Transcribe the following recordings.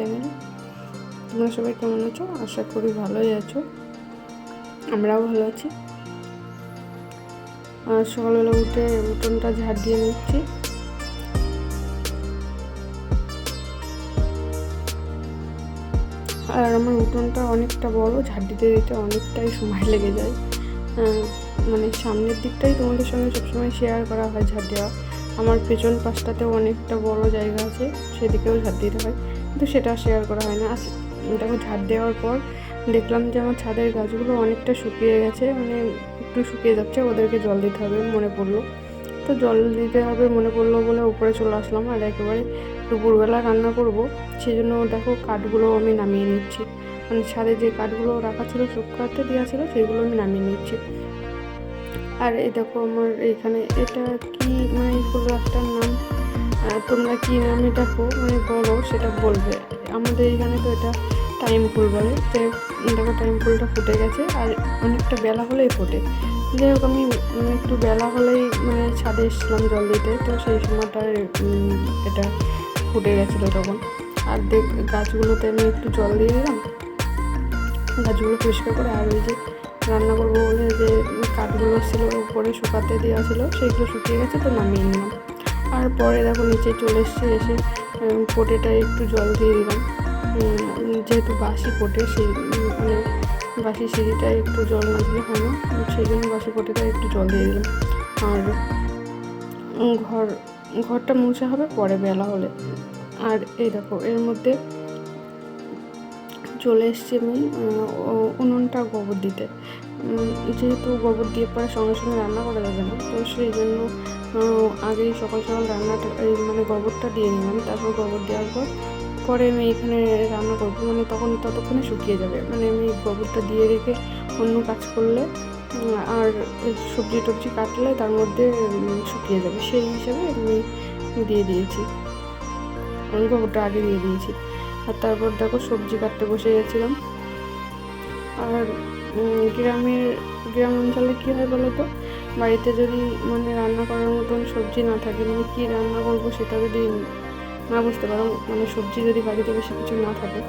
Channel তোমরা সবাই কেমন আছো? আশা করি ভালোই আছো। আমরাও ভালো আছি। আর সকালবেলা উঠে উঠোনটা ঝাড় দিয়ে নিচ্ছি। আর আমার উঠোনটা অনেকটা বড়, ঝাড় দিতে দিতে অনেকটাই সময় লেগে যায়। মানে সামনের দিকটাই তোমাদের সঙ্গে সবসময় শেয়ার করা হয় ঝাড় দেওয়া। আমার পেছন পাশটাতেও অনেকটা বড় জায়গা আছে, সেদিকেও ঝাড় দিতে হয়। কিন্তু সেটা শেয়ার করা হয় না। দেখো ঝাড় দেওয়ার পর দেখলাম যে আমার ছাদের গাছগুলো অনেকটা শুকিয়ে গেছে মানে একটু শুকিয়ে যাচ্ছে, ওদেরকে জল দিতে হবে মনে পড়ল। তো জল দিতে হবে মনে পড়ল বলে উপরে চলে আসলাম আর একেবারে দুপুরবেলা রান্না করব। সেই জন্য দেখো কাঠগুলো আমি নামিয়ে নিচ্ছি। মানে ছাদে যে কাঠগুলো রাখা ছিল, শুকাতে দেওয়া ছিল, সেগুলো আমি নামিয়ে নিচ্ছি। আর এই দেখো আমার এখানে এটা কি মানে এই ফুল গাছটার নাম তোমরা কি নামে ডাকো মানে বলো, সেটা বলবে। আমাদের এখানে তো এটা টাইম ফুল বলে, তো দেখো টাইম ফুলটা ফুটে গেছে, আর অনেকটা বেলা হলেই ফোটে। যাই হোক, আমি একটু বেলা হলেই মানে ছাদে এসেছিলাম জল দিতে, তো সেই সময়টায় এটা ফুটে গেছিল তখন। আর দেখ, গাছগুলোতে আমি একটু জল দিয়ে দিলাম। গাছগুলো পরিষ্কার করে, আর ওই যে রান্না করব বলে যে কাঠগুলো ছিল, উপরে শুকাতে দেওয়া ছিল, সেগুলো শুকিয়ে গেছে, তো নামিয়ে নিলাম। আর পরে দেখো নিচে চলে এসছে এসে উম, পোটেটায় একটু জল দিয়ে দিলাম। যেহেতু বাসি পোটে সেই মানে বাসি সিঁড়িটায় একটু জল না দিলে হয় না। সেই জন্য বাসি পোটেটায় একটু জল দিয়ে দিলাম। আর ঘর ঘরটা মুছে হবে পরে বেলা হলে। আর এই দেখো এর মধ্যে চলে এসছি আমি উনুনটা গোবর দিতে। যেহেতু গোবর দিয়ে পরে সঙ্গে সঙ্গে রান্না করা যাবে না তো সেই জন্য আগেই সকাল সকাল রান্নাটা মানে গোবরটা দিয়ে নিলাম, তারপর গোবর দেওয়ার পর, পরে আমি এখানে রান্না করব মানে তখন ততক্ষণে শুকিয়ে যাবে মানে আমি গোবরটা দিয়ে রেখে অন্য কাজ করলে আর সবজি টবজি কাটলে তার মধ্যে শুকিয়ে যাবে, সেই হিসাবে আমি দিয়ে দিয়েছি। আমি গোবরটা আগে দিয়ে দিয়েছি। আর তারপর দেখো সবজি কাটতে বসে গেছিলাম। আর গ্রামের, গ্রাম অঞ্চলে কী হয় বলো তো? বাড়িতে যদি মানে রান্না করার মতন সবজি না থাকে মানে কী রান্না করব সেটা যদি না বুঝতে পারো মানে সবজি যদি বাড়িতে বেশি কিছু না থাকে,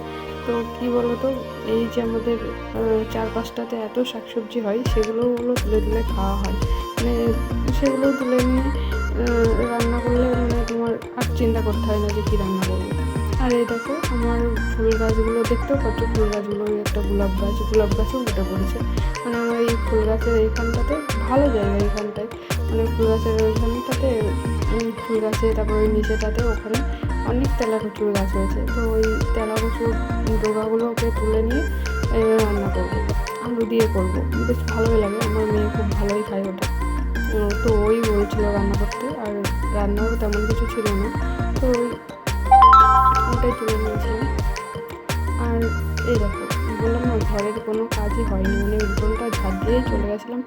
তো কী বলো তো? এই যে আমাদের চার পাঁচটাতে এত শাকসবজি হয় সেগুলো ওগুলো তুলে তুলে খাওয়া হয়। মানে সেগুলো তুলে নিয়ে রান্না করলে মানে তোমার আর চিন্তা করতে হয় না যে কী রান্না করব। আর এই দেখো, আমার ফুল গাছগুলো দেখতেও পাচ্ছ ফুল গাছগুলো, ওই একটা গোলাপ গাছ, গোলাপ গাছও উঠে পড়েছে। মানে আমার এই ফুল গাছের এইখানটাতে, ভালো জায়গা এইখানটায়। মানে ফুল গাছের ওইখানটাতে ফুল গাছে, তারপর ওই নিচেটাতে, ওখানে অনেক তেলা কচুর গাছ হয়েছে। তো ওই তেলা কচুর ডোগাগুলোকে তুলে নিয়ে রান্না করব। আলু দিয়ে করব। বেশ ভালোই লাগে, আমার মেয়ে খুব ভালোই খায় ওটা। তো ওই বলছিল রান্না করতে, আর রান্নাও তেমন কিছু ছিল না। তো ওটাই তুলে নিয়েছিলাম। আর দেখো বললাম না, ঘরের কোনো কাজই হয়নি। মানে উঠোনটা ঝাড় দিয়েই চলে গেছিলাম।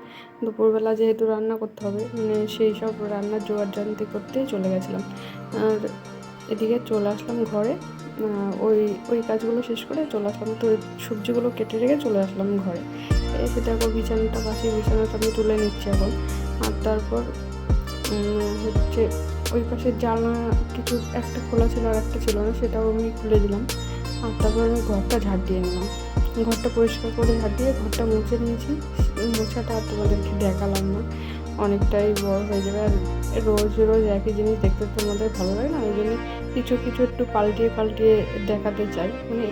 দুপুরবেলা যেহেতু রান্না করতে হবে মানে সেই সব রান্নার জোগাড় জানতে করতেই চলে গেছিলাম। আর এদিকে চলে আসলাম ঘরে। ওই ওই কাজগুলো শেষ করে চলে আসলাম। তো সবজিগুলো কেটে রেখে চলে আসলাম ঘরে। এসে দেখো বিছানাটা পাশে বিছানাটা আমি তুলে নিচ্ছি এখন। আর তারপর হচ্ছে ওই পাশে জানলা কিছু একটা খোলা ছিল আর একটা ছিল না, সেটাও আমি খুলে দিলাম। আর তারপর আমি ঘরটা ঝাড় দিয়ে নিলাম। ঘরটা পরিষ্কার করে ঝাড় দিয়ে ঘরটা মুছে নিয়েছি। মোছাটা আর তোমাদেরকে দেখালাম না। অনেকটাই বড় হয়ে যাবে। আর রোজ রোজ একই জিনিস দেখতে তোমাদের ভালো লাগে না? ওই জন্য কিছু কিছু একটু পাল্টিয়ে পাল্টিয়ে দেখাতে চাই। মানে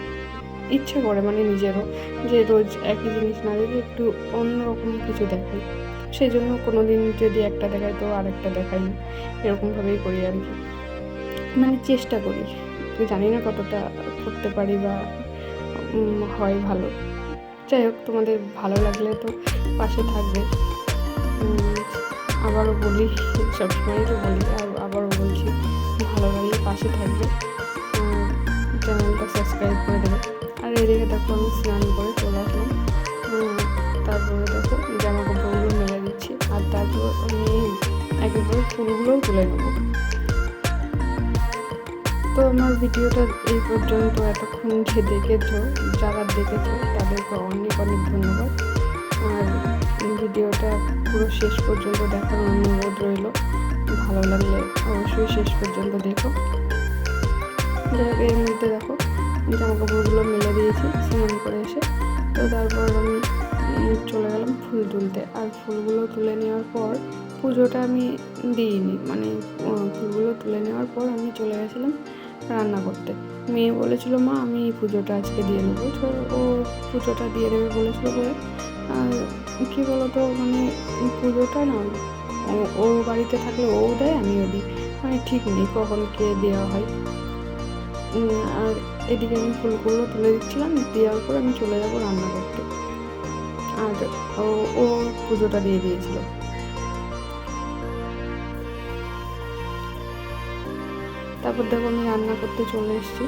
ইচ্ছে করে মানে নিজেরও, যে রোজ একই জিনিস না দেখে একটু অন্যরকম কিছু দেখাই সেই জন্য কোনো দিন যদি একটা দেখাই তো আরেকটা দেখাই। না এরকমভাবেই করি আর কি। মানে চেষ্টা করি। জানি না কতটা করতে পারি বা হয় ভালো। যাই হোক, তোমাদের ভালো লাগলে তো পাশে থাকবে। আবারও বলি সবসময়ই তো বলি, আর আবারও বলছি, ভালো লাগলে পাশে থাকবে। চ্যানেলটা সাবস্ক্রাইব করে দেবে। আর এদিকে দেখো, আমি স্নান করে চলে আসলাম। তারপরে দেখো, জামা আর তারপর আমি একেবারে ফুলগুলোও তুলে নেব। তো আমার ভিডিওটা এই পর্যন্ত, এতক্ষণ যে দেখেছ, যারা দেখেছ, তাদেরকে অনেক অনেক ধন্যবাদ। আর ভিডিওটা পুরো শেষ পর্যন্ত দেখার অনুরোধ রইল। ভালো লাগলে অবশ্যই শেষ পর্যন্ত দেখো। এর মধ্যে দেখো জামা কাপড়গুলো মেলে দিয়েছি, স্নান করে এসে। তো তারপর আমি ফুল তুলতে। আর ফুলগুলো তুলে নেওয়ার পর পুজোটা আমি দিইনি। মানে ফুলগুলো তুলে নেওয়ার পর আমি চলে গেছিলাম রান্না করতে। মেয়ে বলেছিল, মা, আমি পুজোটা আজকে দিয়ে নেব। তো ও পুজোটা দিয়ে দেবে বলেছিল বলে। আর কী বলতো মানে পুজোটা না, ও- বাড়িতে থাকলে ও দেয়, আমিও দিই। মানে ঠিক নেই, কখন কে দেওয়া হয়। আর এদিকে আমি ফুলগুলো তুলে দিচ্ছিলাম, দেওয়ার পর আমি চলে যাব রান্না করতে। ও পুজোটা দিয়ে দিয়েছিল। তারপর দেখো আমি রান্না করতে চলে এসেছি।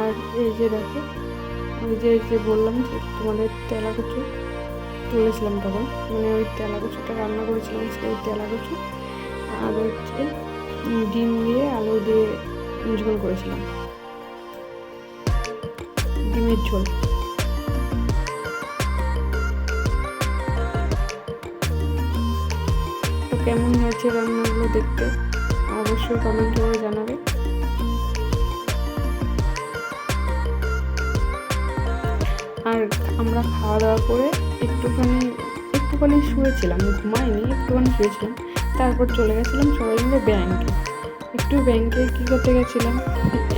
আর এই যে দেখো, ওই যে যে বললাম যে তোমাদের তেলা কচু তুলেছিলাম তখন। মানে ওই তেলা কচুটা রান্না করেছিলাম সেই তেলা কচু আর হচ্ছে ডিম দিয়ে আলু দিয়ে ঝোল করেছিলাম। ডিমের ঝোল। কেমন হয়েছে রান্নাগুলো দেখতে, অবশ্যই কমেন্ট করে জানাবে। আর আমরা খাওয়া দাওয়া করে একটুখানি একটুখানি শুয়েছিলাম, ঘুমাইনি, একটুখানি শুয়েছিলাম, তারপর চলে গেছিলাম সবাই মিলে ব্যাংকে একটু ব্যাংকে কী করতে গেছিলাম?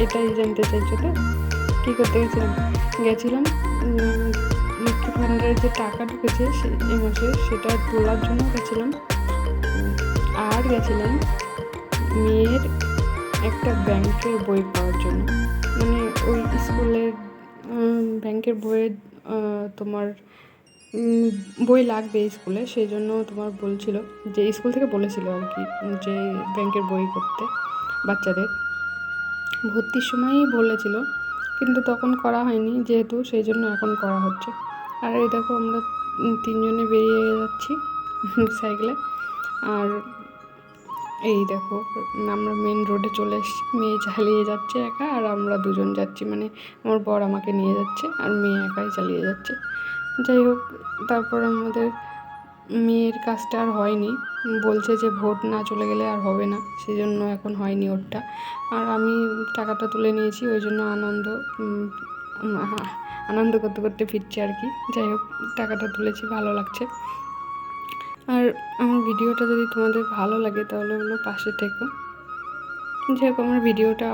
এটাই জানতে চাইছো তো? কী করতে গেছিলাম? গেছিলাম লক্ষ্মী ভাণ্ডারের যে টাকা ঢুকেছে এই মাসে, সেটা তোলার জন্য গেছিলাম। আর গেছিলাম মেয়ের একটা ব্যাংকের বই পাওয়ার জন্য। মানে ওই স্কুলের ব্যাংকের বইয়ের তোমার বই লাগবে স্কুলে, সেই জন্য তোমার বলছিল, যে স্কুল থেকে বলেছিল আর কি, যে ব্যাংকের বই করতে বাচ্চাদের। ভর্তির সময়ই বলেছিল, কিন্তু তখন করা হয়নি যেহেতু, সেই জন্য এখন করা হচ্ছে। আর এই দেখো আমরা তিনজনে বেরিয়ে যাচ্ছি সাইকেলে। আর এই দেখো, আমরা মেন রোডে চলে এসেছি। মেয়ে চালিয়ে যাচ্ছে একা আর আমরা দুজন যাচ্ছি। মানে আমার বর আমাকে নিয়ে যাচ্ছে আর মেয়ে একাই চালিয়ে যাচ্ছে। যাই হোক, তারপর আমাদের মেয়ের কাজটা আর হয়নি। বলছে যে ভোট না চলে গেলে আর হবে না সেই জন্য এখন হয়নি ওরটা। আর আমি টাকাটা তুলে নিয়েছি, ওই জন্য আনন্দ আনন্দ করতে করতে ফিরছি আর কি। যাই হোক, টাকাটা তুলেছি, ভালো লাগছে। আর আমার ভিডিওটা যদি তোমাদের ভালো লাগে, তাহলে ওগুলো পাশে থেকো। যাই হোক আমার ভিডিওটা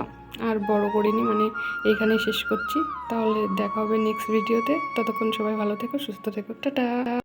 আর বড় করিনি মানে এখানে শেষ করছি। তাহলে দেখা হবে নেক্সট ভিডিওতে ততক্ষণ সবাই ভালো থেকো, সুস্থ থেকো। টাটা!